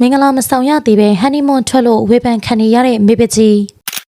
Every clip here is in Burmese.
မင်္ဂလာမဆောင်ရသေးပဲဟန်နီမွန်ထွက်လို့ဝေဖန်ခံနေရတဲ့မေပကြီး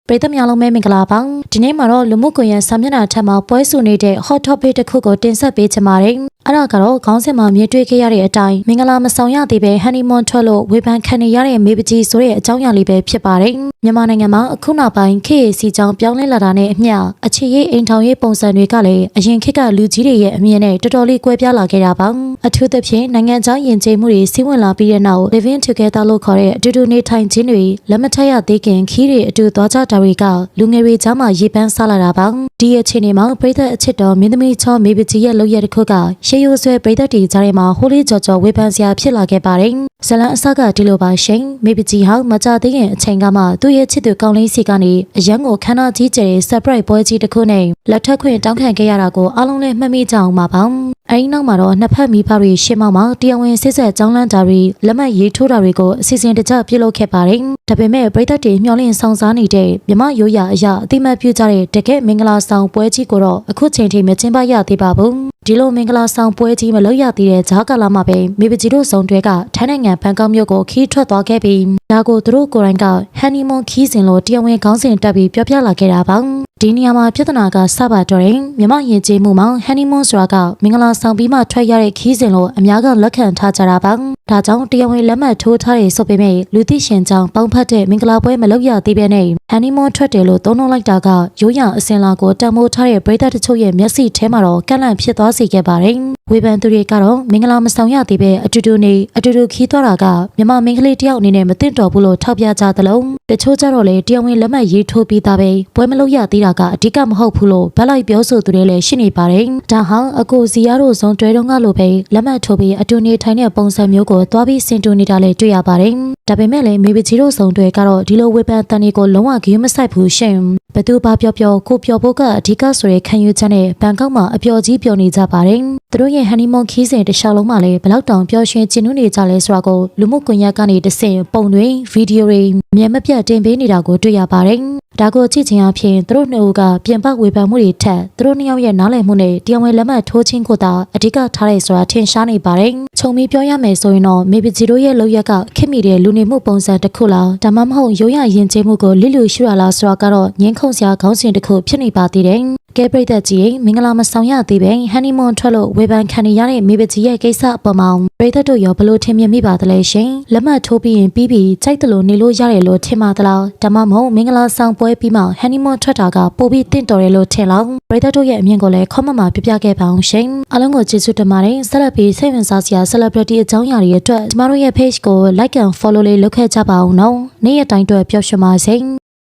ပရိသတ်များလုံးပဲမင်္ဂလာပါဒီနေ့မှာတော့လူမှုကွန်ရက်စာမျက်နှာထက်မှာပွဲစုနေတဲ့ hot topic တစ်ခုကိုတင်ဆက်ပေးချင်ပါတယ် အဲ့ဒါကတော့ခေါင်းစဉ်မှာမြင်တွေ့ခဲ့ရတဲ့အတိုင်းမင်္ဂလာမဆောင်ရသေးပဲဟန်နီမွန်ထွက်လို့ဝေဖန်ခံနေရတဲ့မေပကြီးဆိုတဲ့အကြောင်းအရာလေးပဲဖြစ်ပါတယ်မြန်မာနိုင်ငံမှာအခုနောက်ပိုင်း KAC ကြောင့်ပြောင်းလဲလာတာနဲ့အမျှအခြေရေးအိမ်ထောင်ရေးပုံစံတွေကလည်းအရင်ခေတ်ကလူကြီးတွေရဲ့အမြင်နဲ့တော်တော်လေးကွဲပြားလာခဲ့တာပါအထူးသဖြင့်နိုင်ငံခြားယဉ်ကျေးမှုတွေစီးဝင်လာပြီးတဲ့နောက် living together လို့ခေါ်တဲ့အတူတူနေထိုင်ခြင်းတွေလက်မထက်ရသေးခင်ခီးတွေအတူသွားကြတာတွေကလူငယ်တွေကြားမှာရေပန်းစားလာတာပါဒီအခြေအနေမှာပြည်သက်အချစ်တော်မင်းသမီးချောမေပကြီးရဲ့လုပ်ရတဲ့ခုကရှေးရိုးဆွဲပြည်သက်တွေကြားထဲမှာဟိုးလေးကြော်ကြော်ဝေဖန်စရာဖြစ်လာခဲ့ပါတယ်ဇလန်အစကဒီလိုပါရှင်မေပကြီးဟောင်းမကြသေးခင်အချိန်ကမှသူ့ရဲ့ချစ်သူကောင်းလေးစီကနေအရန်ကိုခန္ဓာကြီးကျယ်တဲ့ surprise ပွဲကြီးတစ်ခုနဲ့လက်ထပ်ခွင့်တောင်းခံခဲ့ရတာကိုအားလုံးလည်းမှတ်မိကြအောင်ပါပါအဲဒီနောက်မှာတော့နှစ်ဖက်မိဖတွေရှင်းမောင်းမှာတရားဝင်စစ်ဆက်ကြောင်းလန့်တာတွေလက်မှတ်ရေးထိုးတာတွေကိုအစီအစဉ်တကျပြုလုပ်ခဲ့ပါတယ်ဒါပေမဲ့ပြည်သက်တွေမျှော်လင့်ဆောင်စားနေတဲ့မြမရိုးရာအရာအတိမတ်ပြုကြတဲ့တကယ့်မင်္ဂလာဆောင်ပွဲကြီးကိုတော့အခုချိန်ထိမကျင်းပရသေးပါဘူးဒီလိုမင်္ဂလာဆောင်ပွဲကြီးမလုပ်ရသေးတဲ့ဂျားကာလာမှာပဲမိပကြီးတို့စုံတွဲကထိုင်းနိုင်ငံဘန်ကောက်မြို့ကိုခီးထွက်သွားခဲ့ပြီးဒါကိုသူတို့ကိုယ်တိုင်ကဟန်နီမွန်ခီးစဉ်လို့တရားဝင်ခေါင်းစဉ်တက်ပြီးပြောပြလာခဲ့တာပါ ဒီနေရာမှာပြဿနာကစပါတော့ရင်မြမယဉ်ကျေးမှုမှာဟန်နီမွန်ဆိုတာကမင်္ဂလာဆောင်ပြီးမှထွက်ရတဲ့ခီးစဉ်လို့အများကလက်ခံထားကြတာပါဒါကြောင့်တရားဝင်လက်မှတ်ထိုးထားတဲ့ဆိုပေမဲ့လူသိရှင်ကြောင့်ပေါင်းဖက်တဲ့မင်္ဂလာပွဲမလုပ်ရသေးပဲနဲ့ဟန်နီမွန်ထွက်တယ်လို့သုံးနှုန်းလိုက်တာကရိုးရာအစင်လာကိုတံမိုးထားတဲ့ပရိသတ်တချို့ရဲ့မျက်စိထဲမှာတော့ကန့်လန့်ဖြစ်သွားစေခဲ့ပါတယ်ဝေဖန်သူတွေကတော့မင်္ဂလာမဆောင်ရသေးပဲအတူတူနေအတူတူခီးသွားတာကမြမမင်္ဂလေးတယောက်အနေနဲ့မသိတော်ဘူးလို့ထောက်ပြကြသလိုတချို့ကြတော့လေတရားဝင်လက်မှတ်ရေးထိုးပြီးသားပဲပွဲမလုပ်ရသေးတာကအဓိကမဟုတ်ဘူးလို့ဗက်လိုက်ပြောဆိုသူတွေလည်းရှိနေပါတယ်ဒါဟာအကိုစီယာတို့ဇုံတွဲတုန်းကလိုပဲလက်မှတ်ထိုးပြီးအတူနေထိုင်တဲ့ပုံစံမျိုးကိုသွားပြီးစင်တူနေတာလည်းတွေ့ရပါတယ်ဒါပေမဲ့လည်းမေဘချီတို့ဇုံတွဲကတော့ဒီလိုဝေဖန်တန်တွေကိုလုံးဝဂရုမစိုက်ဘူးရှင်ဘသူဘာပြောပြောကိုပြောဖို့ကအဓိကဆိုတဲ့ခံယူချက်နဲ့ဘန်ကောက်မှာအပျော်ကြီးပျော်နေကြပါတယ် သူတို့ရဲ့ဟန်နီမွန်ခီးစဉ်တစ်လျှောက်လုံးမှာလည်းဘလောက်တောင်ပျော်ရွှင်ကျင်းနူးနေကြလဲဆိုတာကိုလူမှုကွန်ရက်ကနေတစ်ဆင့်ပုံတွေဗီဒီယိုတွေအမြဲမပြတ်တင်ပေးနေတာကိုတွေ့ရပါတယ်ဒါကိုကြည့်ချင်းအဖြစ်သူတို့နှစ်ဦးကပြင်ပဝေဖန်မှုတွေထက်သူတို့နှစ်ယောက်ရဲ့နားလည်မှုနဲ့တရားဝင်လက်မှတ်ထိုးခြင်းကိုသာအဓိကထားရဲဆိုတာထင်ရှားနေပါတယ်။ခြုံပြီးပြောရမယ်ဆိုရင်တော့မေပဂျီတို့ရဲ့လောက်ရက်ကခက်မိတဲ့လူနေမှုပုံစံတစ်ခုလားဒါမှမဟုတ်ရိုးရရင်ကျေးမှုကိုလိလူရှုရလားဆိုတာကတော့ငင်းခုန်စရာခေါင်းစဉ်တစ်ခုဖြစ်နေပါသေးတယ်။ ကဲပရိသတ်ကြီးရင်မင်္ဂလာမဆောင်ရသေးပဲဟန်နီမွန်ထွက်လို့ဝေဖန်ခံနေရတဲ့မေပကြီးရဲ့ကိစ္စအပေါ်မှာပရိသတ်တို့ရောဘလို့ထင်မြင်မိပါသလဲရှင်လက်မှတ်ထိုးပြီးရင်ပြီးပြီးကြိုက်တယ်လို့နေလို့ရတယ်လို့ထင်ပါသလားဒါမှမဟုတ်မင်္ဂလာဆောင်ပွဲပြီးမှဟန်နီမွန်ထွက်တာကပိုပြီးတင့်တော်တယ်လို့ထင်လောက်ပရိသတ်တို့ရဲ့အမြင်ကိုလည်း comment မှာပြပြခဲ့ပါအောင်ရှင်အားလုံးကိုကျေးဇူးတင်ပါတယ်ဆက်လက်ပြီးစိတ်ဝင်စားစရာ celebrity အကြောင်းအရာတွေအတွက်ကျမတို့ရဲ့ page ကို like and follow လေးလုပ်ခဲ့ကြပါအောင်နော်နေ့ရက်တိုင်းအတွက်ပျော်ရွှင်ပါစေ